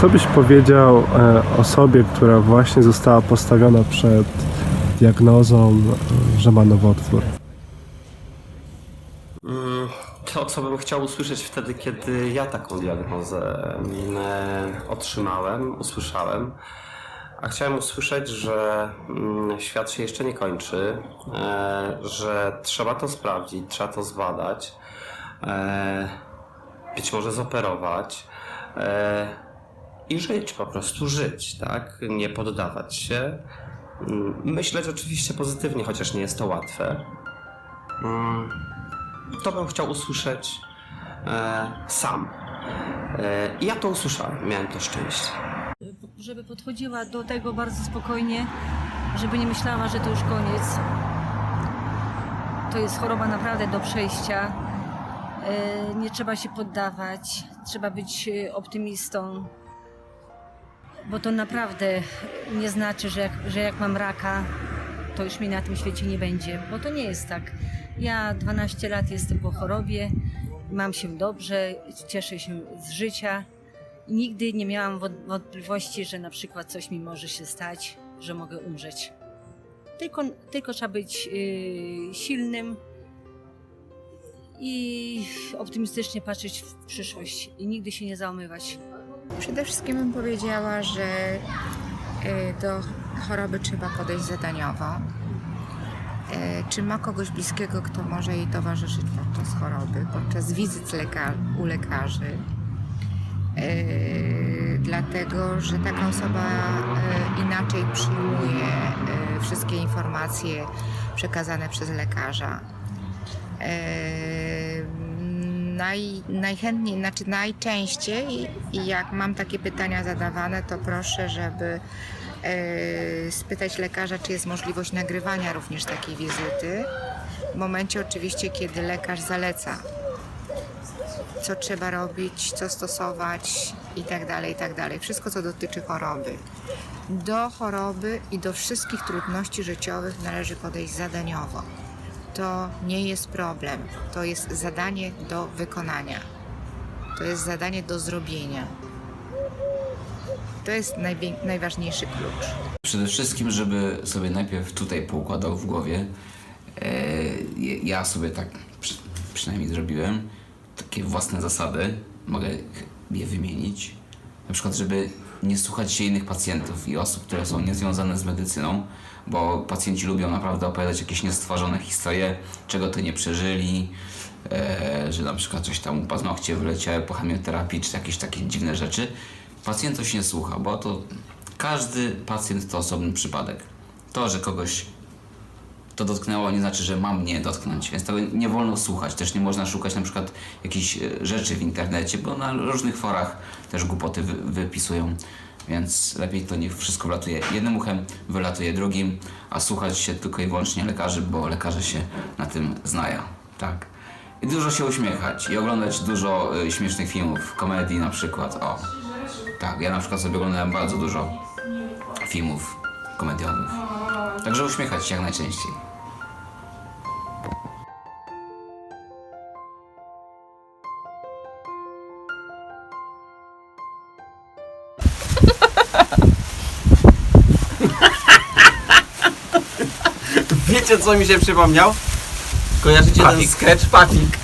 Co byś powiedział e, osobie, która właśnie została postawiona przed diagnozą, e, że ma nowotwór? Mm, To, co bym chciał usłyszeć wtedy, kiedy ja taką diagnozę mm, e, otrzymałem, usłyszałem. A chciałem usłyszeć, że mm, świat się jeszcze nie kończy, że trzeba to sprawdzić, trzeba to zbadać, być może zoperować i żyć, po prostu żyć, tak? Nie poddawać się. Myśleć oczywiście pozytywnie, chociaż nie jest to łatwe. Mm, to bym chciał usłyszeć e, sam. E, ja to usłyszałem, miałem to szczęście. żeby podchodziła do tego bardzo spokojnie, żeby nie myślała, że to już koniec. To jest choroba naprawdę do przejścia. E, Nie trzeba się poddawać, trzeba być e, optymistą, bo to naprawdę nie znaczy, że jak, że jak mam raka, to już mi na tym świecie nie będzie, bo to nie jest tak. Ja 12 lat jestem po chorobie, mam się dobrze, cieszę się z życia. Nigdy nie miałam wąt- wątpliwości, że na przykład coś mi może się stać, że mogę umrzeć. Tylko, tylko trzeba być yy, silnym i optymistycznie patrzeć w przyszłość i nigdy się nie załamywać. Przede wszystkim bym powiedziała, że y, do choroby trzeba podejść zadaniowo. Y, Czy ma kogoś bliskiego, kto może jej towarzyszyć podczas choroby, podczas wizyt leka- u lekarzy? Y, Dlatego, że taka osoba inaczej przyjmuje wszystkie informacje przekazane przez lekarza. Naj, najchętniej, znaczy najczęściej jak mam takie pytania zadawane, to proszę, żeby e, spytać lekarza, czy jest możliwość nagrywania również takiej wizyty. W momencie oczywiście, kiedy lekarz zaleca, co trzeba robić, co stosować i tak dalej, i tak. Wszystko, co dotyczy choroby. Do choroby i do wszystkich trudności życiowych należy podejść zadaniowo to nie jest problem. To jest zadanie do wykonania. To jest zadanie do zrobienia. To jest najważniejszy klucz. Przede wszystkim, żeby sobie najpierw tutaj poukładał w głowie. E, ja sobie tak przy, przynajmniej zrobiłem. Takie własne zasady. Mogę je wymienić. Na przykład, żeby nie słuchać się innych pacjentów i osób, które są niezwiązane z medycyną, bo pacjenci lubią naprawdę opowiadać jakieś niestworzone historie, czego to nie przeżyli, e, że na przykład coś tam u paznokcie wyleciały po chemioterapii, czy jakieś takie dziwne rzeczy. Pacjent to się nie słucha, bo to każdy pacjent to osobny przypadek. To, że kogoś to dotknęło, nie znaczy, że ma mnie dotknąć, więc tego nie wolno słuchać. Też nie można szukać na przykład jakichś e, rzeczy w internecie, bo na różnych forach też głupoty wy, wypisują, więc lepiej to niech wszystko wlatuje jednym uchem, wylatuje drugim, a słuchać się tylko i wyłącznie lekarzy, bo lekarze się na tym znają, tak. I dużo się uśmiechać i oglądać dużo y, śmiesznych filmów, komedii na przykład, o. Tak, ja na przykład sobie oglądałem bardzo dużo filmów komediowych. Także uśmiechać się jak najczęściej. Wiecie co mi się przypomniał? Kojarzycie ten sketch Patik?